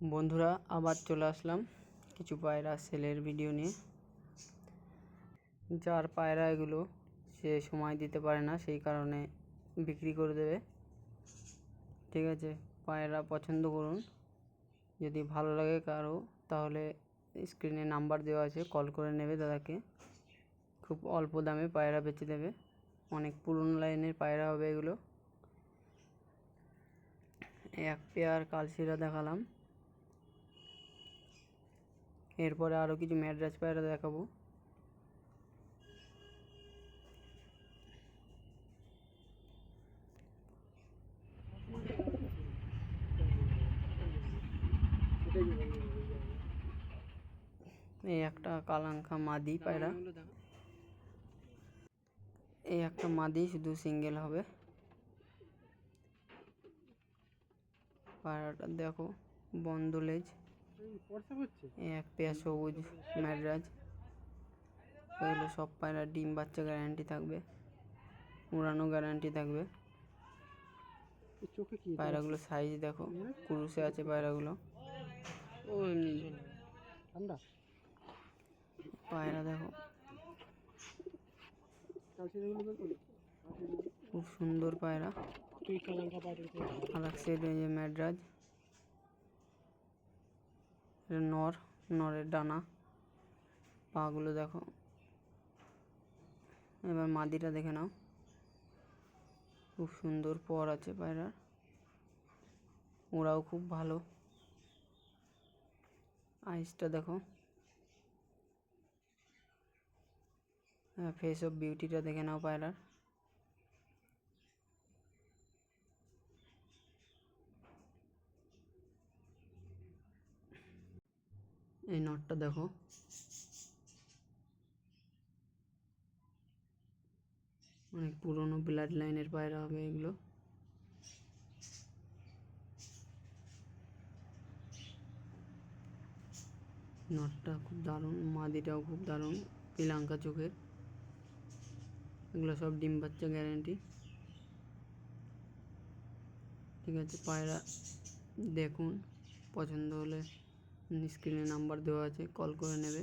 বন্ধুরা, আবার চলে আসলাম কিছু পায়রা সেলের ভিডিও নিয়ে। যার পায়রা এগুলো সে সময় দিতে পারে না, সেই কারণে বিক্রি করে দেবে। ঠিক আছে, পায়রা পছন্দ করুন। যদি ভালো লাগে কারও, তাহলে স্ক্রিনে নাম্বার দেওয়া আছে কল করে নেবে দাদাকে। খুব অল্প দামে পায়রা বেচে দেবে। অনেক পুরনো লাইনের পায়রা হবে এগুলো। এক পেয়ার কালশিরা দেখালাম। এরপরে আরও কিছু ম্যাড্রাস পায়রা দেখাবো। এই একটা কালাঙ্কা মাদি পায়রা। এই একটা মাদি শুধু সিঙ্গেল হবে। পায়রাটা দেখো বন্ধ লেজ এই এক পেয়ার সবুজ ম্যাডরাজ। এগুলো সব পায়রা ডিম বাচ্চা গ্যারান্টি থাকবে। উড়ানো গ্যারান্টি থাকবে। চোখে কি পায়রাগুলো সাইজ দেখো কুরুসে আছে পায়রাগুলো। ও ঠান্ডা? পায়রা দেখো। খুব সুন্দর পায়রা। আর এক সাইড ম্যাডরাজ। নর, নরের ডানা। পাগুলো দেখো। এবার মাদিটা দেখে নাও। খুব সুন্দর পর আছে পায়রার। ওরাও খুব ভালো। আইসটা দেখো। ফেস অফ বিউটিটা দেখে নাও পায়রার। এই নটটা দেখো। অনেক পুরনো ব্লাড লাইনের পায়রা হবে এগুলো। নটটা খুব দারুণ, মাদিটাও খুব দারুণ পিলাঙ্কা চোখের। এগুলো সব ডিম বাচ্চা গ্যারেন্টি ঠিক আছে, পায়রা দেখুন, পছন্দ হলে স্ক্রিনে নাম্বার দেওয়া আছে কল করে নেবে।